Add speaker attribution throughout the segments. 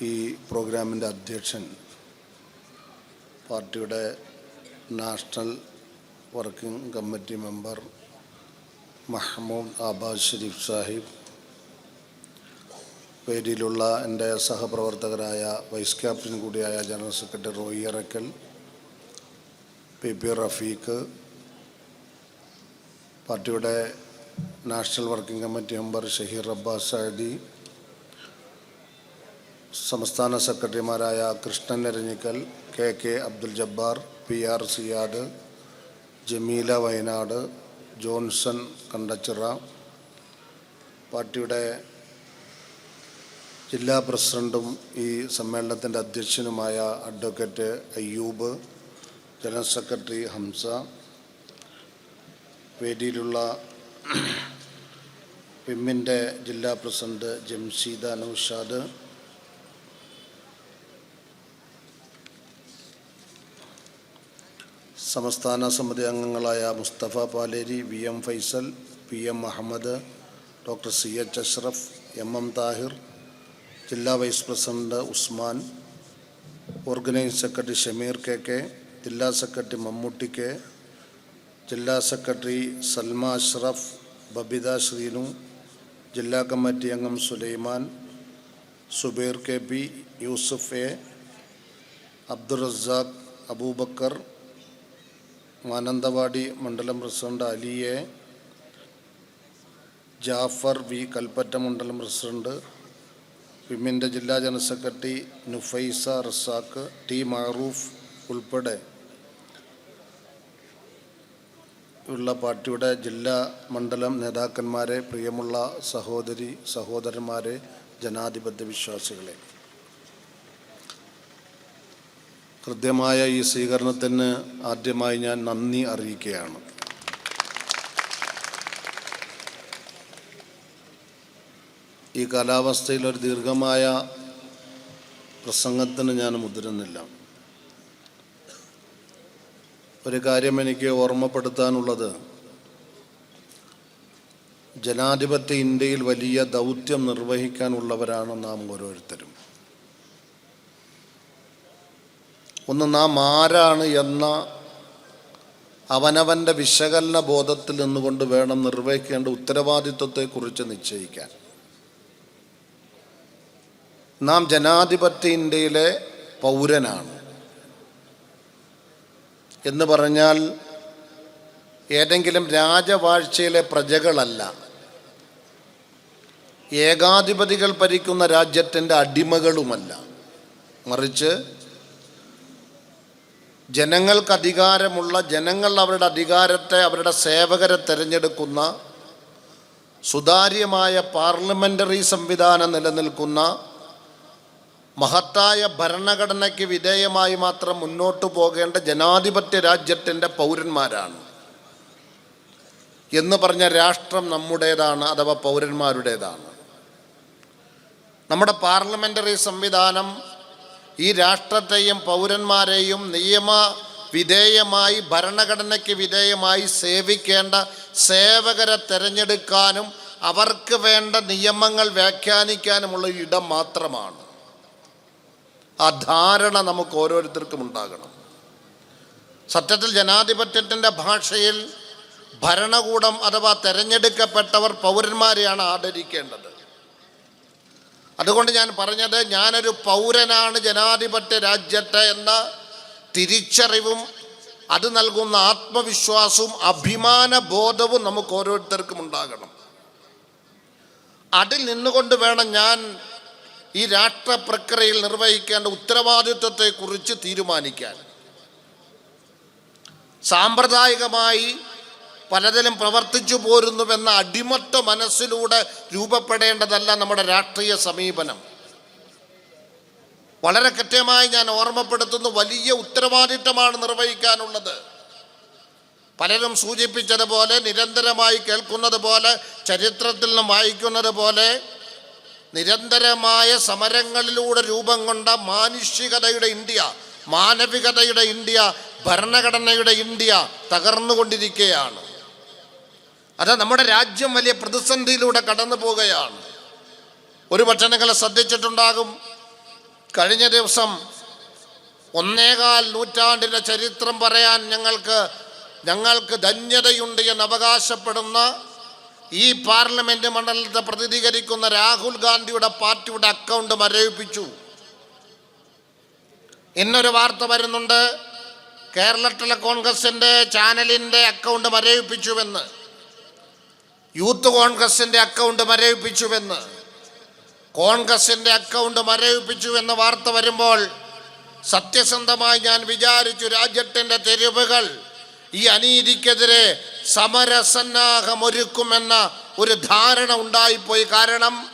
Speaker 1: ഈ പ്രോഗ്രാമിന്റെ അധ്യക്ഷൻ പാർട്ടിയുടെ national working committee member Mahmood Abad Sherif Sahib വേദിയിലുള്ള എന്റെ സഹപ്രവർത്തകരായ വൈസ് ക്യാപ്റ്റൻ കൂടിയായ general secretary Roy Arakkal P P Rafeeq പാർട്ടിയുടെ national working committee member Shaheer Abbas Sadi സംസ്ഥാന സെക്രട്ടറിമാരായ Krishnan Eranhikkal K K Abdul Jabbar P R Siyad Jameela Wayanad Johnson Kandachira. പാർട്ടിയുടെ ജില്ലാ പ്രസിഡന്റും ഈ സമ്മേളനത്തിന്റെ അധ്യക്ഷനുമായ advocate Ayyub general secretary Hamza. വേദിയിലുള്ള വിമ്മിന്റെ ജില്ലാ പ്രസിഡന്റ് ജംഷീദ നൌഷാദ് സംസ്ഥാന സമിതി അംഗങ്ങളായ Musthafa Paleri V M Faisal P M Ahammed doctor C H Ashraf M M Thahir ജില്ലാ vice president Usman organise secretary Shameer K K ജില്ലാ സെക്രട്ടറി മമ്മൂട്ടി കെ ജില്ലാ secretary Salma Ashraf Babitha Sreenu ജില്ലാ committee അംഗം Sulaiman Subair K P Yusuf A Abdurazak Aboobacker Mananthavady മണ്ഡലം president അലിയെ Jafar V Kalpetta മണ്ഡലം president വിമിന്റെ ജില്ലാ general secretary Nufaisa Razak T Maroof ഉൾപ്പെടെ ഉള്ള പാർട്ടിയുടെ ജില്ലാ മണ്ഡലം നേതാക്കന്മാരെ പ്രിയമുള്ള സഹോദരി സഹോദരന്മാരെ ജനാധിപത്യ വിശ്വാസികളെ. ഹൃദ്യമായ ഈ സ്വീകരണത്തിന് ആദ്യമായി ഞാൻ നന്ദി അറിയിക്കുകയാണ്. ഈ കാലാവസ്ഥയിൽ ഒരു ദീർഘമായ പ്രസംഗത്തിന് ഞാൻ മുതിരുന്നില്ല. ഒരു കാര്യം എനിക്ക് ഓർമ്മപ്പെടുത്താനുള്ളത് ജനാധിപത്യ ഇന്ത്യയിൽ വലിയ ദൗത്യം നിർവഹിക്കാനുള്ളവരാണ് നാം ഓരോരുത്തരും. ഒന്ന് നാം ആരാണ് എന്ന അവനവന്റെ വിശകലന ബോധത്തിൽ നിന്നുകൊണ്ട് വേണം നിർവഹിക്കേണ്ട ഉത്തരവാദിത്വത്തെക്കുറിച്ച് നിശ്ചയിക്കാൻ. നാം ജനാധിപത്യ ഇന്ത്യയിലെ പൗരനാണ്. എന്ന് പറഞ്ഞാൽ ഏതെങ്കിലും രാജവാഴ്ചയിലെ പ്രജകളല്ല. ഏകാധിപതികൾ ഭരിക്കുന്ന രാജ്യത്തിന്റെ അടിമകളുമല്ല. മറിച്ച് ജനങ്ങൾക്ക് അധികാരമുള്ള ജനങ്ങൾ അവരുടെ അധികാരത്തെ അവരുടെ സേവകരെ തിരഞ്ഞെടുക്കുന്ന സുതാര്യമായ പാർലമെന്ററി സംവിധാനം നിലനിൽക്കുന്ന മഹത്തായ ഭരണഘടനയ്ക്ക് വിധേയമായി മാത്രം മുന്നോട്ടു പോകേണ്ട ജനാധിപത്യ രാജ്യത്തിന്റെ പൗരന്മാരാണ്. എന്ന് പറഞ്ഞ രാഷ്ട്രം നമ്മുടേതാണ് അഥവാ പൗരന്മാരുടേതാണ്. നമ്മുടെ പാർലമെന്ററി സംവിധാനം ഈ രാഷ്ട്രത്തെയും പൗരന്മാരെയും നിയമ വിധേയമായി ഭരണഘടനയ്ക്ക് വിധേയമായി സേവിക്കേണ്ട സേവകരെ തിരഞ്ഞെടുക്കാനും അവർക്ക് വേണ്ട നിയമങ്ങൾ വ്യാഖ്യാനിക്കാനുമുള്ള ഇടം മാത്രമാണ്. ആ ധാരണ നമുക്ക് ഓരോരുത്തർക്കും ഉണ്ടാകണം. സത്യത്തിൽ ജനാധിപത്യത്തിന്റെ ഭാഷയിൽ ഭരണകൂടം അഥവാ തിരഞ്ഞെടുക്കപ്പെട്ടവർ പൗരന്മാരെയാണ് ആദരിക്കേണ്ടത്. അതുകൊണ്ട് ഞാൻ പറഞ്ഞത് ഞാനൊരു പൗരനാണ് ജനാധിപത്യ രാജ്യത്തെ എന്ന തിരിച്ചറിവും അത് നൽകുന്ന ആത്മവിശ്വാസവും അഭിമാന ബോധവും നമുക്ക് ഓരോരുത്തർക്കും ഉണ്ടാകണം. അതിൽ നിന്നുകൊണ്ട് വേണം ഞാൻ ഈ രാഷ്ട്ര പ്രക്രിയയിൽ നിർവഹിക്കേണ്ട ഉത്തരവാദിത്വത്തെക്കുറിച്ച് തീരുമാനിക്കാൻ. സാമ്പ്രദായികമായി പലതിലും പ്രവർത്തിച്ചു പോരുന്നുവെന്ന അടിമത്ത മനസ്സിലൂടെ രൂപപ്പെടേണ്ടതല്ല നമ്മുടെ രാഷ്ട്രീയ സമീപനം. വളരെ കൃത്യമായി ഞാൻ ഓർമ്മപ്പെടുത്തുന്ന വലിയ ഉത്തരവാദിത്തമാണ് നിർവഹിക്കാനുള്ളത്. പലരും സൂചിപ്പിച്ചതുപോലെ നിരന്തരമായി കേൾക്കുന്നത് പോലെ ചരിത്രത്തിൽ നിന്നും വായിക്കുന്നത് പോലെ നിരന്തരമായ സമരങ്ങളിലൂടെ രൂപം കൊണ്ട മാനുഷികതയുടെ ഇന്ത്യ മാനവികതയുടെ ഇന്ത്യ ഭരണഘടനയുടെ ഇന്ത്യ തകർന്നുകൊണ്ടിരിക്കുകയാണ്. അത് നമ്മുടെ രാജ്യം വലിയ പ്രതിസന്ധിയിലൂടെ കടന്നു പോവുകയാണ്. ഒരു പക്ഷേ ശ്രദ്ധിച്ചിട്ടുണ്ടാകും. കഴിഞ്ഞ ദിവസം ഒന്നേകാൽ നൂറ്റാണ്ടിന്റെ ചരിത്രം പറയാൻ ഞങ്ങൾക്ക് ഞങ്ങൾക്ക് ധന്യതയുണ്ട് എന്ന് അവകാശപ്പെടുന്ന ഈ പാർലമെന്റ് മണ്ഡലത്തെ പ്രതിനിധീകരിക്കുന്ന രാഹുൽ ഗാന്ധിയുടെ പാർട്ടിയുടെ അക്കൗണ്ട് മരവിപ്പിച്ചു. ഇന്നൊരു വാർത്ത വരുന്നുണ്ട്. കേരളത്തിലെ കോൺഗ്രസിന്റെ ചാനലിന്റെ അക്കൗണ്ട് മരവിപ്പിച്ചുവെന്ന്. യൂത്ത് കോൺഗ്രസിന്റെ അക്കൗണ്ട് മരവിപ്പിച്ചുവെന്ന് കോൺഗ്രസിന്റെ അക്കൗണ്ട് മരവിപ്പിച്ചു എന്ന വാർത്ത വരുമ്പോൾ സത്യസന്ധമായി ഞാൻ വിചാരിച്ചു രാജ്യത്തിന്റെ തെരുവുകൾ ഈ അനീതിക്കെതിരെ സമരസന്നാഹമൊരുക്കുമെന്ന ഒരു ധാരണ ഉണ്ടായിപ്പോയി. കാരണം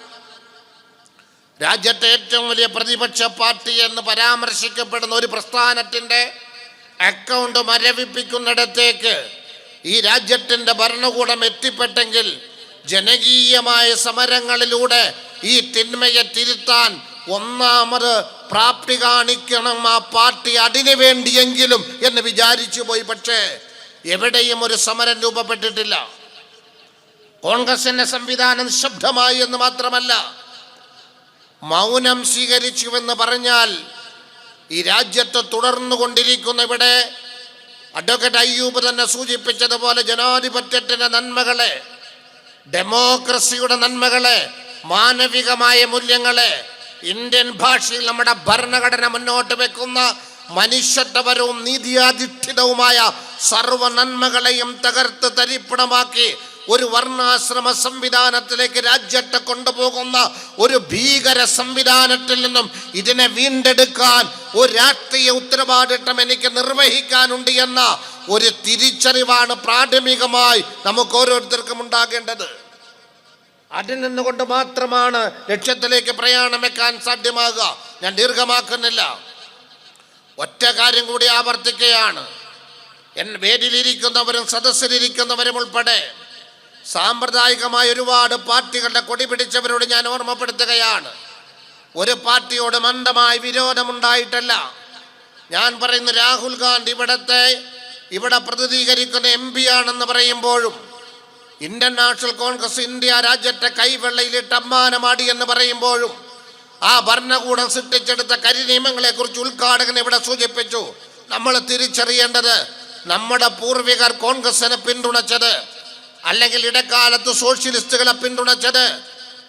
Speaker 1: രാജ്യത്തെ ഏറ്റവും വലിയ പ്രതിപക്ഷ പാർട്ടി എന്ന് പരാമർശിക്കപ്പെടുന്ന ഒരു പ്രസ്ഥാനത്തിന്റെ അക്കൗണ്ട് മരവിപ്പിക്കുന്നിടത്തേക്ക് ഈ രാജ്യത്തിന്റെ ഭരണകൂടം എത്തിപ്പെട്ടെങ്കിൽ ജനകീയമായ സമരങ്ങളിലൂടെ ഈ തിന്മയെ തിരുത്താൻ ഒന്നാമത് പ്രാപ്തി കാണിക്കണം ആ പാർട്ടി അതിനു വേണ്ടിയെങ്കിലും എന്ന് വിചാരിച്ചു പോയി. പക്ഷേ എവിടെയും ഒരു സമരം രൂപപ്പെട്ടിട്ടില്ല. കോൺഗ്രസിന്റെ സംവിധാനം നിശബ്ദമായി എന്ന് മാത്രമല്ല മൗനം സ്വീകരിച്ചുവെന്ന് പറഞ്ഞാൽ ഈ രാജ്യത്ത് തുടർന്നു കൊണ്ടിരിക്കുന്ന ഇവിടെ അഡ്വക്കേറ്റ് അയ്യൂബ് തന്നെ സൂചിപ്പിച്ചതുപോലെ ജനാധിപത്യത്തിന്റെ നന്മകളെ ഡെമോക്രസിയുടെ നന്മകളെ മാനവികമായ മൂല്യങ്ങളെ ഇന്ത്യൻ ഭാഷയിൽ നമ്മുടെ ഭരണഘടന മുന്നോട്ട് വെക്കുന്ന മനുഷ്യത്വപരവും നീതിയാധിഷ്ഠിതവുമായ സർവ നന്മകളെയും തകർത്ത് തരിപ്പണമാക്കി ഒരു വർണാശ്രമ സംവിധാനത്തിലേക്ക് രാജ്യത്തെ കൊണ്ടുപോകുന്ന ഒരു ഭീകര സംവിധാനത്തിൽ നിന്നും ഇതിനെ വീണ്ടെടുക്കാൻ ഒരു രാഷ്ട്രീയ ഉത്തരവാദിത്തം എനിക്ക് നിർവഹിക്കാനുണ്ട് എന്ന ഒരു തിരിച്ചറിവാണ് പ്രാഥമികമായി നമുക്ക് ഓരോരുത്തർക്കും ഉണ്ടാകേണ്ടത്. അതിൽ നിന്നുകൊണ്ട് മാത്രമാണ് ലക്ഷ്യത്തിലേക്ക് പ്രയാണം വെക്കാൻ സാധ്യമാകുക. ഞാൻ ദീർഘമാക്കുന്നില്ല. ഒറ്റ കാര്യം കൂടി ആവർത്തിക്കുകയാണ്. എൻ വേദിയിലിരിക്കുന്നവരും സദസ്സിലിരിക്കുന്നവരും ഉൾപ്പെടെ സാമ്പ്രദായികമായ ഒരുപാട് പാർട്ടികളുടെ കൊടി പിടിച്ചവരോട് ഞാൻ ഓർമ്മപ്പെടുത്തുകയാണ്. ഒരു പാർട്ടിയോട് മന്ദമായി വിരോധമുണ്ടായിട്ടല്ല. ഞാൻ പറയുന്ന രാഹുൽ ഗാന്ധി ഇവിടത്തെ ഇവിടെ പ്രതിനിധീകരിക്കുന്ന എം പി ആണെന്ന് പറയുമ്പോഴും ഇന്ത്യൻ നാഷണൽ കോൺഗ്രസ് ഇന്ത്യ രാജ്യത്തെ കൈവെള്ളയിലിട്ട് അമ്മാനമാടി എന്ന് പറയുമ്പോഴും ആ ഭരണകൂടം സൃഷ്ടിച്ചെടുത്ത കരിനിയമങ്ങളെ കുറിച്ച് ഉദ്ഘാടകൻ ഇവിടെ സൂചിപ്പിച്ചു. നമ്മൾ തിരിച്ചറിയേണ്ടത് നമ്മുടെ പൂർവികർ കോൺഗ്രസിനെ പിന്തുണച്ചത് അല്ലെങ്കിൽ ഇടക്കാലത്ത് സോഷ്യലിസ്റ്റുകളെ പിന്തുണച്ചത്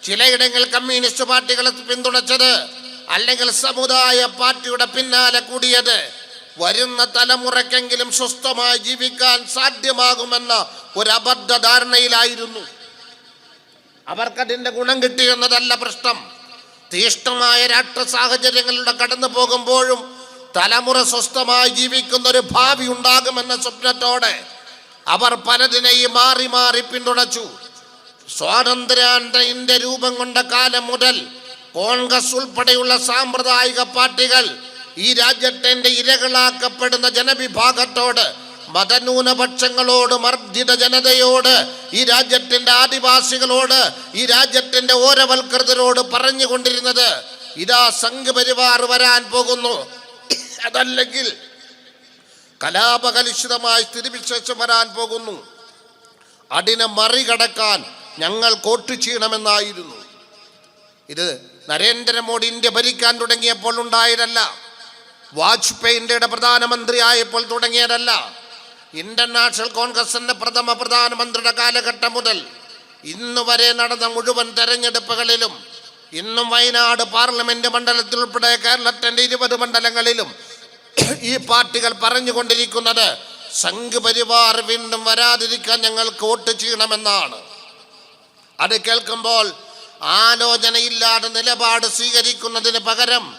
Speaker 1: ചിലയിടങ്ങളിൽ കമ്മ്യൂണിസ്റ്റ് പാർട്ടികളെ പിന്തുണച്ചത് അല്ലെങ്കിൽ സമുദായ പാർട്ടിയുടെ പിന്നാലെ കൂടിയത് വരുന്ന തലമുറയ്ക്കെങ്കിലും സ്വസ്ഥമായി ജീവിക്കാൻ സാധ്യമാകുമെന്ന ഒരു അബദ്ധ ധാരണയിലായിരുന്നു അവർക്കതിന്റെ ഗുണം കിട്ടിയെന്നതല്ല പ്രശ്നം. തീഷ്ണമായ രാഷ്ട്ര സാഹചര്യങ്ങളിലൂടെ കടന്നു പോകുമ്പോഴും തലമുറ സ്വസ്ഥമായി ജീവിക്കുന്ന ഒരു ഭാവി ഉണ്ടാകുമെന്ന സ്വപ്നത്തോടെ അവർ പലതിനെയും മാറി മാറി പിന്തുണച്ചു. സ്വാതന്ത്ര്യാനന്തര രൂപം കൊണ്ട കാലം മുതൽ കോൺഗ്രസ് ഉൾപ്പെടെയുള്ള സാമ്പ്രദായിക പാർട്ടികൾ ഈ രാജ്യത്തിന്റെ ഇരകളാക്കപ്പെടുന്ന ജനവിഭാഗത്തോട് മതന്യൂനപക്ഷങ്ങളോട് മർദ്ദിത ജനതയോട് ഈ രാജ്യത്തിന്റെ ആദിവാസികളോട് ഈ രാജ്യത്തിന്റെ ഓരവൽകൃതരോട് പറഞ്ഞുകൊണ്ടിരുന്നത് ഇതാ സംഘപരിവാർ വരാൻ പോകുന്നു. അതല്ലെങ്കിൽ കലാപകലുഷിതമായ സ്ഥിതിവിശേഷം വരാൻ പോകുന്നു. അതിനെ മറികടക്കാൻ ഞങ്ങൾ കോട്ട് ചെയ്യണമെന്നായിരുന്നു. ഇത് നരേന്ദ്രമോദി ഇന്ത്യ ഭരിക്കാൻ തുടങ്ങിയപ്പോൾ ഉണ്ടായതല്ല. വാജ്പേയി ഇന്ത്യയുടെ പ്രധാനമന്ത്രി ആയപ്പോൾ തുടങ്ങിയതല്ല. ഇന്റർനാഷണൽ നാഷണൽ കോൺഗ്രസിന്റെ പ്രഥമ പ്രധാനമന്ത്രിയുടെ കാലഘട്ടം മുതൽ ഇന്ന് വരെ നടന്ന മുഴുവൻ തെരഞ്ഞെടുപ്പുകളിലും ഇന്നും വയനാട് പാർലമെന്റ് മണ്ഡലത്തിൽ ഉൾപ്പെടെ കേരളത്തിന്റെ ഇരുപത് മണ്ഡലങ്ങളിലും ഈ പാർട്ടികൾ പറഞ്ഞുകൊണ്ടിരിക്കുന്നത് സംഘ് പരിവാർ വീണ്ടും വരാതിരിക്കാൻ ഞങ്ങൾ വോട്ട് ചെയ്യണമെന്നാണ്. അത് കേൾക്കുമ്പോൾ ആലോചനയില്ലാതെ നിലപാട് സ്വീകരിക്കുന്നതിന് പകരം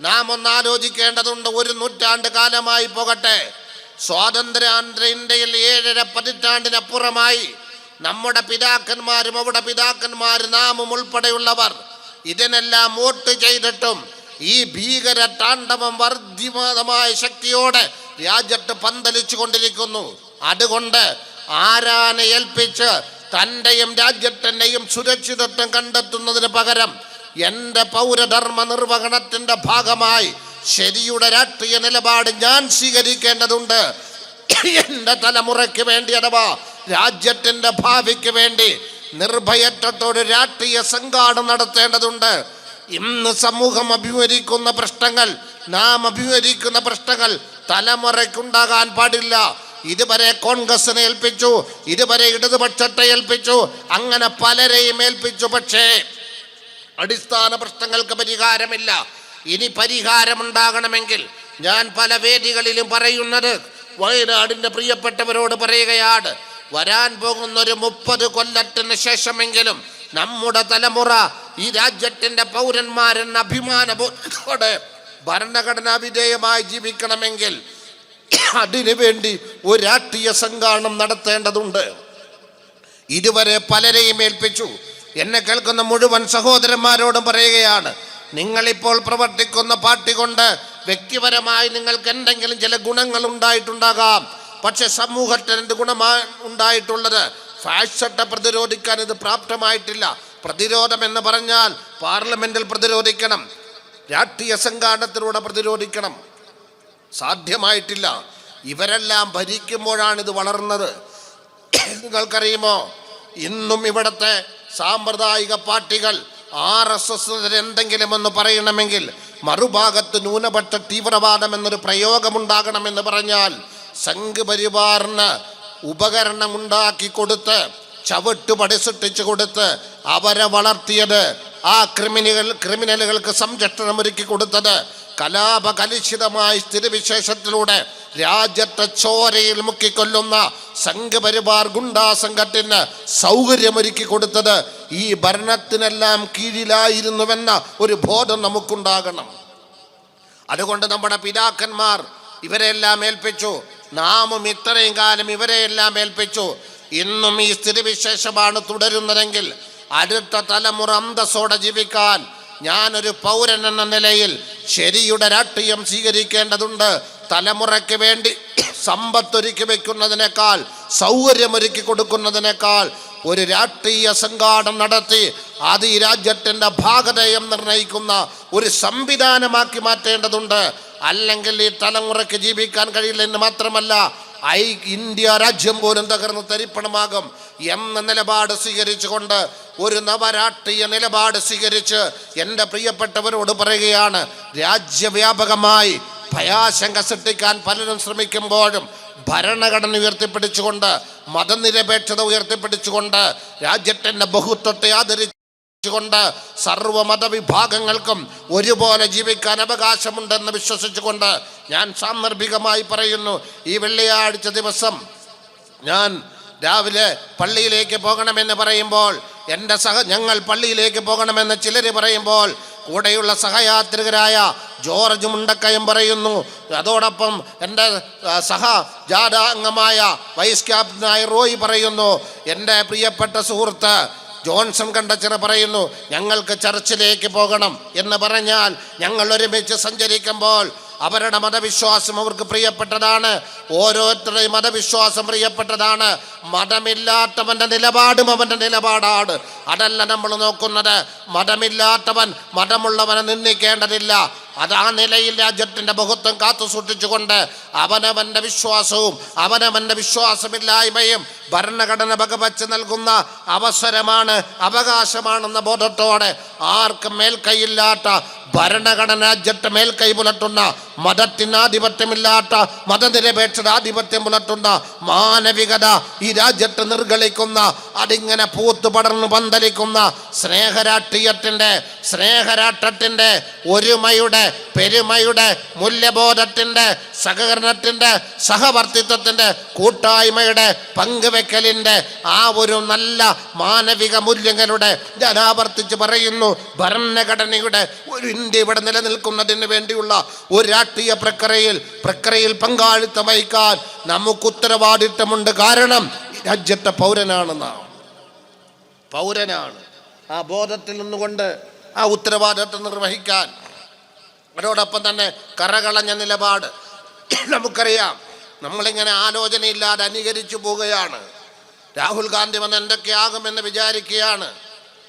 Speaker 1: നാം ഒന്ന് ആലോചിക്കേണ്ടതുണ്ട് ഒരു നൂറ്റാണ്ട് കാലമായി പോകട്ടെ. സ്വാതന്ത്ര്യാന്തര ഇന്ത്യയിൽ ഏഴര പതിറ്റാണ്ടിനപ്പുറമായി നമ്മുടെ പിതാക്കന്മാരും അവിടെ പിതാക്കന്മാരും നാമും ഉൾപ്പെടെയുള്ളവർ ഇതിനെല്ലാം വോട്ട് ചെയ്തിട്ടും ഈ ഭീകര താണ്ഡവം വർദ്ധിമതമായ ശക്തിയോടെ രാജ്യത്ത് പന്തലിച്ചു കൊണ്ടിരിക്കുന്നു അതുകൊണ്ട് ആരാനെ ഏൽപ്പിച്ച് തന്റെയും രാജ്യത്തിന്റെയും സുരക്ഷിതത്വം കണ്ടെത്തുന്നതിന് പകരം എന്റെ പൗരധർമ്മ നിർവഹണത്തിന്റെ ഭാഗമായി ശരിയുടെ രാഷ്ട്രീയ നിലപാട് ഞാൻ സ്വീകരിക്കേണ്ടതുണ്ട്. എന്റെ തലമുറയ്ക്ക് വേണ്ടി അഥവാ രാജ്യത്തിന്റെ ഭാവിക്ക് വേണ്ടി നിർഭയത്വത്തോട് രാഷ്ട്രീയ സംഘാടനം നടത്തേണ്ടതുണ്ട്. ഇന്ന് സമൂഹം അഭിമുഖീകരിക്കുന്ന പ്രശ്നങ്ങൾ നാം അഭിമുഖീകരിക്കുന്ന പ്രശ്നങ്ങൾ തലമുറയ്ക്കുണ്ടാകാൻ പാടില്ല. ഇതുവരെ കോൺഗ്രസിനെ ഏൽപ്പിച്ചു ഇതുവരെ ഇടതുപക്ഷത്തെ ഏൽപ്പിച്ചു അങ്ങനെ പലരെയും ഏൽപ്പിച്ചു. പക്ഷേ അടിസ്ഥാന പ്രശ്നങ്ങൾക്ക് പരിഹാരമില്ല. ഇനി പരിഹാരമുണ്ടാകണമെങ്കിൽ ഞാൻ പല വേദികളിലും പറയുന്നത് വയനാടിന്റെ പ്രിയപ്പെട്ടവരോട് പറയുകയാണ്. വരാൻ പോകുന്ന ഒരു മുപ്പത് കൊല്ലത്തിന് ശേഷമെങ്കിലും നമ്മുടെ തലമുറ ഈ രാജ്യത്തിന്റെ പൗരന്മാരെന്ന അഭിമാനബോധത്തോടെ ഭരണഘടനാ വിധേയമായി ജീവിക്കണമെങ്കിൽ അതിനു വേണ്ടി ഒരു രാഷ്ട്രീയ സംഘാടനം നടത്തേണ്ടതുണ്ട്. ഇതുവരെ പലരെയും ഏൽപ്പിച്ചു. എന്നെ കേൾക്കുന്ന മുഴുവൻ സഹോദരന്മാരോടും പറയുകയാണ് നിങ്ങളിപ്പോൾ പ്രവർത്തിക്കുന്ന പാർട്ടി കൊണ്ട് വ്യക്തിപരമായി നിങ്ങൾക്ക് എന്തെങ്കിലും ചില ഗുണങ്ങൾ ഉണ്ടായിട്ടുണ്ടാകാം. പക്ഷെ സമൂഹത്തിന് എന്ത് ഗുണമാണ് ഉണ്ടായിട്ടുള്ളത്? ഫാഷത്തെ പ്രതിരോധിക്കാൻ ഇത് പ്രാപ്തമായിട്ടില്ല. പ്രതിരോധം എന്ന് പറഞ്ഞാൽ പാർലമെന്റിൽ പ്രതിരോധിക്കണം. രാഷ്ട്രീയ സംഘാടനത്തിലൂടെ പ്രതിരോധിക്കണം. സാധ്യമായിട്ടില്ല. ഇവരെല്ലാം ഭരിക്കുമ്പോഴാണ് ഇത് വളർന്നത്. നിങ്ങൾക്കറിയുമോ? ഇന്നും ഇവിടുത്തെ സാമ്പ്രദായിക പാർട്ടികൾ ആർ എസ് എസ് എന്തെങ്കിലും എന്ന് പറയണമെങ്കിൽ മറുഭാഗത്ത് ന്യൂനപക്ഷ തീവ്രവാദം എന്നൊരു പ്രയോഗമുണ്ടാകണമെന്ന് പറഞ്ഞാൽ സംഘ് പരിവാറിന് ഉപകരണമുണ്ടാക്കി കൊടുത്ത് ചവിട്ട് പടിസൃഷ്ടിച്ചു കൊടുത്ത് അവരെ വളർത്തിയത് ആ ക്രിമിനുകൾ ക്രിമിനലുകൾക്ക് സംരക്ഷണം ഒരുക്കി കൊടുത്തത് കലാപ കലുഷിതമായ സ്ഥിതിവിശേഷത്തിലൂടെ രാജ്യത്തെ ചോരയിൽ മുക്കിക്കൊല്ലുന്ന സംഘപരിവാർ ഗുണ്ടാ സംഘത്തിന് സൗകര്യമൊരുക്കി കൊടുത്തത് ഈ ഭരണത്തിനെല്ലാം കീഴിലായിരുന്നുവെന്ന ഒരു ബോധം നമുക്കുണ്ടാകണം. അതുകൊണ്ട് നമ്മുടെ പിതാക്കന്മാർ ഇവരെല്ലാം ഏൽപ്പിച്ചു. നാമും ഇത്രയും കാലം ഇവരെയെല്ലാം ഏൽപ്പിച്ചു. ഇന്നും ഈ സ്ഥിതിവിശേഷമാണ് തുടരുന്നതെങ്കിൽ അടുത്ത തലമുറ അന്തസ്സോടെ ജീവിക്കാൻ ഞാനൊരു പൗരൻ എന്ന നിലയിൽ ശരിയുടെ രാഷ്ട്രീയം സ്വീകരിക്കേണ്ടതുണ്ട്. തലമുറയ്ക്ക് വേണ്ടി സമ്പത്തൊരുക്കി വെക്കുന്നതിനേക്കാൾ സൗകര്യമൊരുക്കി കൊടുക്കുന്നതിനേക്കാൾ ഒരു രാഷ്ട്രീയ സംഘാടനം നടത്തി അത് ഈ രാജ്യത്തിന്റെ ഭാഗതയം നിർണയിക്കുന്ന ഒരു സംവിധാനമാക്കി മാറ്റേണ്ടതുണ്ട്. അല്ലെങ്കിൽ ഈ തലമുറയ്ക്ക് ജീവിക്കാൻ കഴിയില്ല എന്ന് മാത്രമല്ല ഐ ഇന്ത്യ രാജ്യം പോലും തകർന്ന് തരിപ്പണമാകും എന്ന നിലപാട് സ്വീകരിച്ചുകൊണ്ട് ഒരു നവരാഷ്ട്രീയ നിലപാട് സ്വീകരിച്ച് എന്റെ പ്രിയപ്പെട്ടവരോട് പറയുകയാണ് രാജ്യവ്യാപകമായി ഭയാശങ്ക സൃഷ്ടിക്കാൻ പലരും ശ്രമിക്കുമ്പോഴും ഭരണഘടന ഉയർത്തിപ്പിടിച്ചുകൊണ്ട് മതനിരപേക്ഷത ഉയർത്തിപ്പിടിച്ചുകൊണ്ട് രാജ്യത്തിന്റെ ബഹുത്വത്തെ ആദരിച്ചുകൊണ്ട് സർവമത വിഭാഗങ്ങൾക്കും ഒരുപോലെ ജീവിക്കാൻ അവകാശമുണ്ടെന്ന് വിശ്വസിച്ചുകൊണ്ട് ഞാൻ സാന്ദർഭികമായി പറയുന്നു ഈ വെള്ളിയാഴ്ച ദിവസം ഞാൻ രാവിലെ പള്ളിയിലേക്ക് പോകണമെന്ന് പറയുമ്പോൾ എന്റെ സഹ ഞങ്ങൾ പള്ളിയിലേക്ക് പോകണമെന്ന് ചിലർ പറയുമ്പോൾ കൂടെയുള്ള സഹയാത്രികരായ ജോർജ് മുണ്ടക്കയം പറയുന്നു. അതോടൊപ്പം എന്റെ സഹ ജാഥാംഗമായ വൈസ് ക്യാപ്റ്റനായ റോയ് പറയുന്നു എന്റെ പ്രിയപ്പെട്ട സുഹൃത്ത് ജോൺസൺ കണ്ടച്ചിറ പറയുന്നു ഞങ്ങൾക്ക് ചർച്ചിലേക്ക് പോകണം എന്ന് പറഞ്ഞാൽ ഞങ്ങൾ ഒരുമിച്ച് സഞ്ചരിക്കുമ്പോൾ അവരുടെ മതവിശ്വാസം അവർക്ക് പ്രിയപ്പെട്ടതാണ്. ഓരോരുത്തരുടെയും മതവിശ്വാസം പ്രിയപ്പെട്ടതാണ്. മതമില്ലാത്തവന്റെ നിലപാടും അവന്റെ നിലപാടാണ്. അതല്ല നമ്മൾ നോക്കുന്നത് മതമില്ലാത്തവൻ മതമുള്ളവനെ നിന്ദിക്കേണ്ടതില്ല. അത് ആ നിലയിൽ രാജ്യത്തിന്റെ ബഹുത്വം കാത്തു സൂക്ഷിച്ചുകൊണ്ട് അവനവന്റെ വിശ്വാസവും അവനവന്റെ വിശ്വാസമില്ലായ്മയും ഭരണഘടന വകവച്ച് നൽകുന്ന അവസരമാണ് അവകാശമാണെന്ന ബോധത്തോടെ ആർക്കും മേൽക്കൈയില്ലാത്ത ഭരണഘടന രാജ്യത്തെ മേൽക്കൈ പുലർത്തുന്ന മതത്തിനാധിപത്യമില്ലാത്ത മതനിരപേക്ഷത ആധിപത്യം മാനവികത ഈ രാജ്യത്ത് നിർഗളിക്കുന്ന അതിങ്ങനെ പൂത്തു പടർന്നു പന്തലിക്കുന്ന സ്നേഹരാഷ്ട്രീയത്തിന്റെ സ്നേഹരാഷ്ട്രത്തിന്റെ ഒരുമയുടെ പെരുമയുടെ മൂല്യബോധത്തിന്റെ സഹകരണത്തിന്റെ സഹവർത്തിത്വത്തിന്റെ കൂട്ടായ്മയുടെ പങ്കുവെക്കലിന്റെ ആ ഒരു നല്ല മാനവിക മൂല്യങ്ങളുടെ ഞാൻ ആവർത്തിച്ച് പറയുന്നു ഭരണഘടനയുടെ ഒരു ഇന്ത്യ ഇവിടെ നിലനിൽക്കുന്നതിന് വേണ്ടിയുള്ള ഒരു രാഷ്ട്രീയ പ്രക്രിയയിൽ പ്രക്രിയയിൽ പങ്കാളിത്തം വഹിക്കാൻ നമുക്ക് ഉത്തരവാദിത്തമുണ്ട് കാരണം രാജ്യത്തെ രാജ്യത്തെ പൗരനാണെന്നാണ് പൗരനാണ്. ആ ബോധത്തിൽ നിന്നുകൊണ്ട് ആ ഉത്തരവാദിത്വം നിർവഹിക്കാൻ അതോടൊപ്പം തന്നെ കറകളഞ്ഞ നിലപാട്. നമുക്കറിയാം നമ്മളിങ്ങനെ ആലോചനയില്ലാതെ അനുകരിച്ചു പോവുകയാണ്. രാഹുൽ ഗാന്ധി വന്ന് എന്തൊക്കെയാകുമെന്ന് വിചാരിക്കുകയാണ്.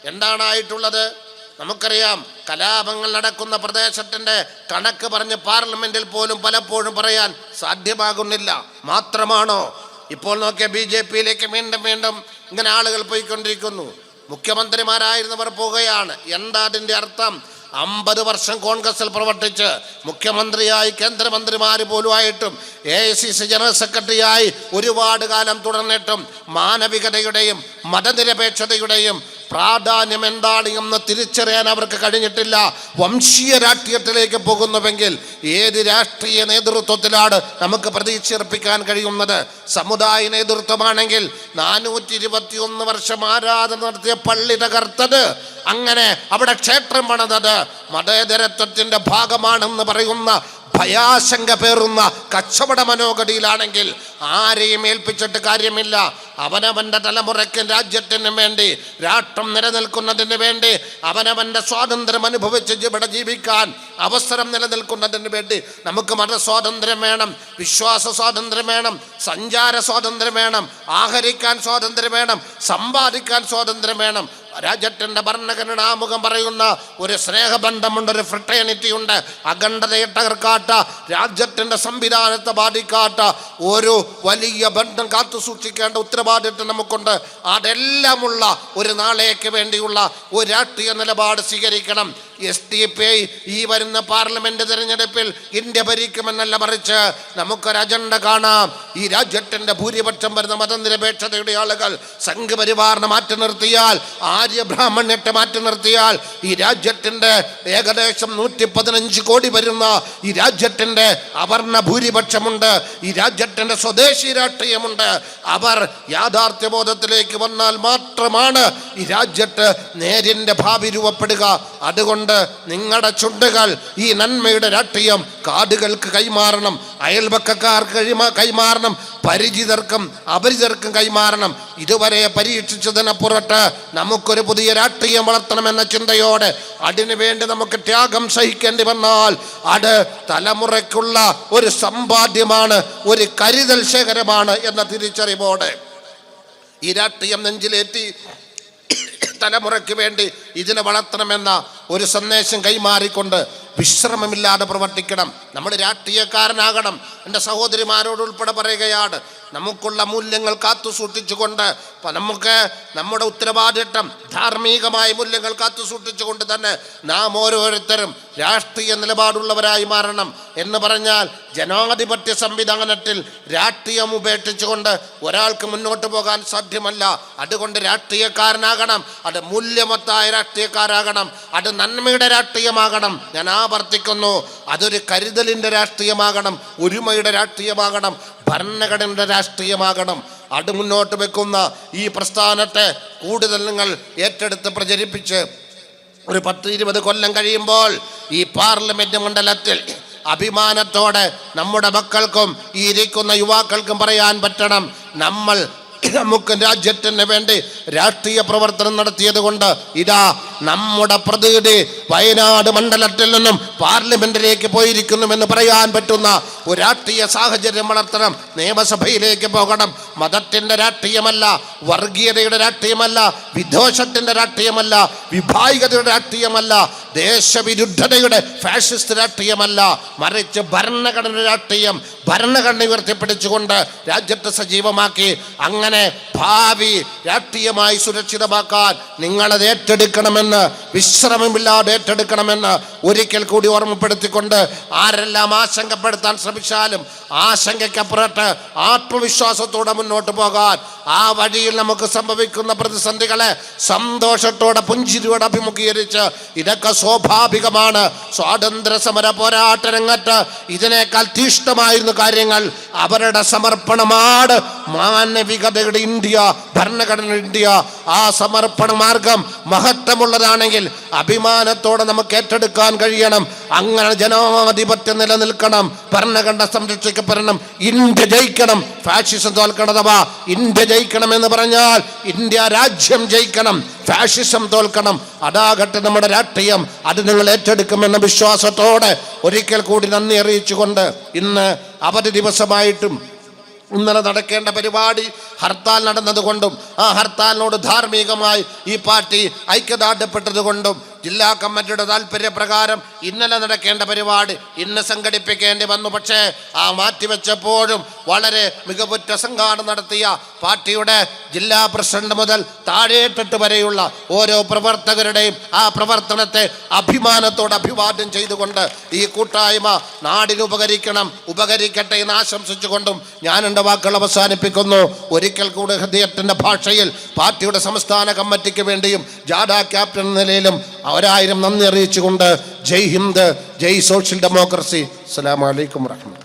Speaker 1: എന്താണായിട്ടുള്ളത്? നമുക്കറിയാം കലാപങ്ങൾ നടക്കുന്ന പ്രദേശത്തിന്റെ കണക്ക് പറഞ്ഞ് പാർലമെന്റിൽ പോലും പലപ്പോഴും പറയാൻ സാധ്യമാകുന്നില്ല. മാത്രമാണോ? ഇപ്പോൾ നോക്കിയ ബി ജെ പിയിലേക്ക് വീണ്ടും വീണ്ടും ഇങ്ങനെ ആളുകൾ പോയിക്കൊണ്ടിരിക്കുന്നു. മുഖ്യമന്ത്രിമാരായിരുന്നവർ പോവുകയാണ്. എന്താ അതിന്റെ അർത്ഥം? അമ്പത് വർഷം കോൺഗ്രസിൽ പ്രവർത്തിച്ച് മുഖ്യമന്ത്രിയായി കേന്ദ്രമന്ത്രിമാർ പോലുമായിട്ടും A I C C general സെക്രട്ടറിയായി ഒരുപാട് കാലം തുടർന്നിട്ടും മാനവികതയുടെയും മതനിരപേക്ഷതയുടെയും പ്രാധാന്യം എന്താണ് എന്ന് തിരിച്ചറിയാൻ അവർക്ക് കഴിഞ്ഞിട്ടില്ല. വംശീയ രാഷ്ട്രീയത്തിലേക്ക് പോകുന്നുവെങ്കിൽ ഏത് രാഷ്ട്രീയ നേതൃത്വത്തിലാണ് നമുക്ക് പ്രതീക്ഷയർപ്പിക്കാൻ കഴിയുന്നത്? സമുദായ നേതൃത്വമാണെങ്കിൽ നാനൂറ്റി ഇരുപത്തി ഒന്ന് വർഷം ആരാധന നടത്തിയ പള്ളി തകർത്തത്. അങ്ങനെ അവിടെ ക്ഷേത്രം പണിതത്. മതേതരത്വത്തിന്റെ ഭാഗമാണെന്ന് പറയുന്ന ഭയാശങ്ക പേറുന്ന കച്ചവട മനോഗതിയിലാണെങ്കിൽ ആരെയും ഏൽപ്പിച്ചിട്ട് കാര്യമില്ല. അവനവന്റെ തലമുറയ്ക്ക് രാജ്യത്തിന് വേണ്ടി രാഷ്ട്രം നിലനിൽക്കുന്നതിന് വേണ്ടി അവനവന്റെ സ്വാതന്ത്ര്യം അനുഭവിച്ച് ഇവിടെ ജീവിക്കാൻ അവസരം നിലനിൽക്കുന്നതിന് വേണ്ടി നമുക്ക് മതസ്വാതന്ത്ര്യം വേണം വിശ്വാസ സ്വാതന്ത്ര്യം വേണം സഞ്ചാര സ്വാതന്ത്ര്യം വേണം ആഹരിക്കാൻ സ്വാതന്ത്ര്യം വേണം സമ്പാദിക്കാൻ സ്വാതന്ത്ര്യം വേണം. രാജ്യത്തിന്റെ ഭരണഘടന ആമുഖം പറയുന്ന ഒരു സ്നേഹബന്ധമുണ്ട് ഒരു ഫ്രട്ടേണിറ്റി ഉണ്ട്. അഖണ്ഡതയെ തകർക്കാട്ട രാജ്യത്തിന്റെ സംവിധാനത്തെ ബാധിക്കാത്ത ഒരു വലിയ ബന്ധം കാത്തു സൂക്ഷിക്കേണ്ട ഉത്തരവാദിത്വം നമുക്കുണ്ട്. അതെല്ലാമുള്ള ഒരു നാളേക്ക് വേണ്ടിയുള്ള ഒരു രാഷ്ട്രീയ നിലപാട് സ്വീകരിക്കണം. എസ് ഡി പി ഐ ഈ വരുന്ന പാർലമെന്റ് തെരഞ്ഞെടുപ്പിൽ ഇന്ത്യ ഭരിക്കുമെന്നല്ല മറിച്ച് നമുക്കൊരു അജണ്ട കാണാം. ഈ രാജ്യത്തിന്റെ ഭൂരിപക്ഷം വരുന്ന മതനിരപേക്ഷതയുടെ ആളുകൾ സംഘപരിവാറിനെ മാറ്റി നിർത്തിയാൽ ആര്യബ്രാഹ്മണ്യത്തെ മാറ്റി നിർത്തിയാൽ ഈ രാജ്യത്തിന്റെ ഏകദേശം നൂറ്റി പതിനഞ്ച് കോടി വരുന്ന ഈ രാജ്യത്തിന്റെ അവർണ ഭൂരിപക്ഷമുണ്ട് ഈ രാജ്യത്തിന്റെ സ്വദേശി രാഷ്ട്രീയമുണ്ട്. അവർ യാഥാർത്ഥ്യബോധത്തിലേക്ക് വന്നാൽ മാത്രമാണ് ഈ രാജ്യത്ത് നേരിന്റെ ഭാവി രൂപപ്പെടുക. അതുകൊണ്ട് നിങ്ങളുടെ ചുണ്ടുകൾ ഈ നന്മയുടെ രാഷ്ട്രീയം കാടുകൾക്ക് കൈമാറണം അയൽപക്കക്കാർക്ക് കഴിമാ കൈമാറണം പരിചിതർക്കും അപരിചിതർക്കും കൈമാറണം. ഇതുവരെ പരീക്ഷിച്ചതിനപ്പുറത്ത് നമുക്കൊരു പുതിയ രാഷ്ട്രീയം വളർത്തണമെന്ന ചിന്തയോടെ അതിനുവേണ്ടി നമുക്ക് ത്യാഗം സഹിക്കേണ്ടി വന്നാൽ അത് തലമുറയ്ക്കുള്ള ഒരു സമ്പാദ്യമാണ് ഒരു കരുതൽ ശേഖരമാണ് എന്ന തിരിച്ചറിവോടെ. ഈ രാഷ്ട്രീയം നെഞ്ചിലേറ്റി തലമുറയ്ക്ക് വേണ്ടി ഇതിനെ വളർത്തണമെന്ന ഒരു സന്ദേശം കൈമാറിക്കൊണ്ട് വിശ്രമമില്ലാതെ പ്രവർത്തിക്കണം. നമ്മൾ രാഷ്ട്രീയക്കാരനാകണം. എന്റെ സഹോദരിമാരോടുൾപ്പെടെ പറയുകയാണ് നമുക്കുള്ള മൂല്യങ്ങൾ കാത്തു സൂക്ഷിച്ചുകൊണ്ട് നമുക്ക് നമ്മുടെ ഉത്തരവാദിത്വം ധാർമ്മികമായ മൂല്യങ്ങൾ കാത്തു സൂക്ഷിച്ചുകൊണ്ട് തന്നെ നാം ഓരോരുത്തരും രാഷ്ട്രീയ നിലപാടുള്ളവരായി മാറണം എന്ന് പറഞ്ഞാൽ ജനാധിപത്യ സംവിധാനത്തിൽ രാഷ്ട്രീയം ഉപേക്ഷിച്ചുകൊണ്ട് ഒരാൾക്ക് മുന്നോട്ട് പോകാൻ സാധ്യമല്ല. അതുകൊണ്ട് രാഷ്ട്രീയക്കാരനാകണം അത് മൂല്യമത്തായ രാഷ്ട്രീയക്കാരാകണം അത് നന്മയുടെ രാഷ്ട്രീയമാകണം. ഞാൻ ആവർത്തിക്കുന്നു അതൊരു കരുതലിന്റെ രാഷ്ട്രീയമാകണം ഒരുമയുടെ രാഷ്ട്രീയമാകണം. ഭരണഘടനയുടെ രാഷ്ട്രീയമാകണം. അത് മുന്നോട്ട് വെക്കുന്ന ഈ പ്രസ്ഥാനത്തെ കൂടുതൽ നിങ്ങൾ ഏറ്റെടുത്ത് പ്രചരിപ്പിച്ച് ഒരു പത്ത് ഇരുപത് കൊല്ലം കഴിയുമ്പോൾ ഈ പാർലമെന്റ് മണ്ഡലത്തിൽ അഭിമാനത്തോടെ നമ്മുടെ മക്കൾക്കും ഈ ഇരിക്കുന്ന യുവാക്കൾക്കും പറയാൻ പറ്റണം. നമ്മൾ നമുക്ക് രാജ്യത്തിന് വേണ്ടി രാഷ്ട്രീയ പ്രവർത്തനം നടത്തിയത് കൊണ്ട് ഇതാ നമ്മുടെ പ്രതിനിധി വയനാട് മണ്ഡലത്തിൽ നിന്നും പാർലമെന്റിലേക്ക് പോയിരിക്കുന്നുവെന്ന് പറയാൻ പറ്റുന്ന ഒരു രാഷ്ട്രീയ സാഹചര്യം വളർത്തണം. നിയമസഭയിലേക്ക് പോകണം. മതത്തിന്റെ രാഷ്ട്രീയമല്ല വർഗീയതയുടെ രാഷ്ട്രീയമല്ല വിദ്വേഷത്തിന്റെ രാഷ്ട്രീയമല്ല വിഭാഗികതയുടെ രാഷ്ട്രീയമല്ല ദേശവിരുദ്ധതയുടെ ഫാഷിസ്റ്റ് രാഷ്ട്രീയമല്ല മറിച്ച് ഭരണഘടന രാഷ്ട്രീയം ഭരണഘടന ഉയർത്തിപ്പിടിച്ചുകൊണ്ട് രാജ്യത്തെ സജീവമാക്കി. അങ്ങനെ ഭാവി രാഷ്ട്രീയമായി സുരക്ഷിതമാക്കാൻ നിങ്ങളത് ഏറ്റെടുക്കണമെന്ന് വിശ്രമമില്ലാതെ ഏറ്റെടുക്കണമെന്ന് ഒരിക്കൽ കൂടി ഓർമ്മപ്പെടുത്തിക്കൊണ്ട് ആരെല്ലാം ആശങ്കപ്പെടുത്താൻ ശ്രമിച്ചാലും ആശങ്കയ്ക്കപ്പുറത്ത് ആത്മവിശ്വാസത്തോടെ മുന്നോട്ട് പോകാൻ ആ വഴിയിൽ നമുക്ക് സംഭവിക്കുന്ന പ്രതിസന്ധികളെ സന്തോഷത്തോടെ പുഞ്ചിരിയോടെ അഭിമുഖീകരിച്ച് ഇതൊക്കെ സ്വാഭാവികമാണ്. സ്വാതന്ത്ര്യ സമര പോരാട്ട രംഗത്ത് ഇതിനേക്കാൾ തീഷ്ണമായിരുന്നു കാര്യങ്ങൾ അവരുടെ സമർപ്പണമാണ്. മാനവികതയുടെ ഇന്ത്യ ഭരണഘടന ഇന്ത്യ. ആ സമർപ്പണ മാർഗം മഹത്വമുള്ളതാണെങ്കിൽ അഭിമാനത്തോടെ നമുക്ക് ഏറ്റെടുക്കാൻ കഴിയണം. അങ്ങനെ ജനാധിപത്യം നിലനിൽക്കണം ഭരണഘടന സംരക്ഷിക്കപ്പെടണം ഇന്ത്യ ജയിക്കണം ഫാഷിസം തോൽക്കണതവാ ഇന്ത്യ ജയിക്കണം എന്ന് പറഞ്ഞാൽ ഇന്ത്യ രാജ്യം ജയിക്കണം ഫാഷിസം തോൽക്കണം. അതാകട്ടെ നമ്മുടെ രാഷ്ട്രീയം. അത് നിങ്ങൾ ഏറ്റെടുക്കുമെന്ന വിശ്വാസത്തോടെ ഒരിക്കൽ കൂടി നന്ദി അറിയിച്ചുകൊണ്ട് ഇന്ന് അവധി ദിവസമായിട്ടും ഇന്നലെ നടക്കേണ്ട പരിപാടി ഹർത്താൽ നടന്നതുകൊണ്ടും ആ ഹർത്താലിനോട് ധാർമ്മികമായി ഈ പാർട്ടി ഐക്യദാർഢ്യപ്പെട്ടതുകൊണ്ടും ജില്ലാ കമ്മിറ്റിയുടെ താല്പര്യപ്രകാരം ഇന്നലെ നടക്കേണ്ട പരിപാടി ഇന്ന് സംഘടിപ്പിക്കേണ്ടി വന്നു. പക്ഷേ ആ മാറ്റിവെച്ചപ്പോഴും വളരെ മികവുറ്റ സംഘാടനം നടത്തിയ പാർട്ടിയുടെ ജില്ലാ പ്രസിഡന്റ് മുതൽ താഴേട്ടിട്ട് വരെയുള്ള ഓരോ പ്രവർത്തകരുടെയും ആ പ്രവർത്തനത്തെ അഭിമാനത്തോടെ അഭിവാദ്യം ചെയ്തുകൊണ്ട് ഈ കൂട്ടായ്മ നാടിന് ഉപകരിക്കണം ഉപകരിക്കട്ടെ എന്ന് ആശംസിച്ചുകൊണ്ടും ഞാൻ എന്റെ വാക്കുകൾ അവസാനിപ്പിക്കുന്നു. ഒരിക്കൽ കൂടി ഹൃദയത്തിന്റെ ഭാഷയിൽ പാർട്ടിയുടെ സംസ്ഥാന കമ്മിറ്റിക്ക് വേണ്ടിയും ജാഥ ക്യാപ്റ്റൻ എന്ന നിലയിലും അവരായിരം നന്ദി അറിയിച്ചുകൊണ്ട് ജയ് ഹിന്ദ് ജയ് സോഷ്യൽ ഡെമോക്രസി. അസ്സലാമു അലൈക്കും വറഹ്മത്തുള്ളാഹി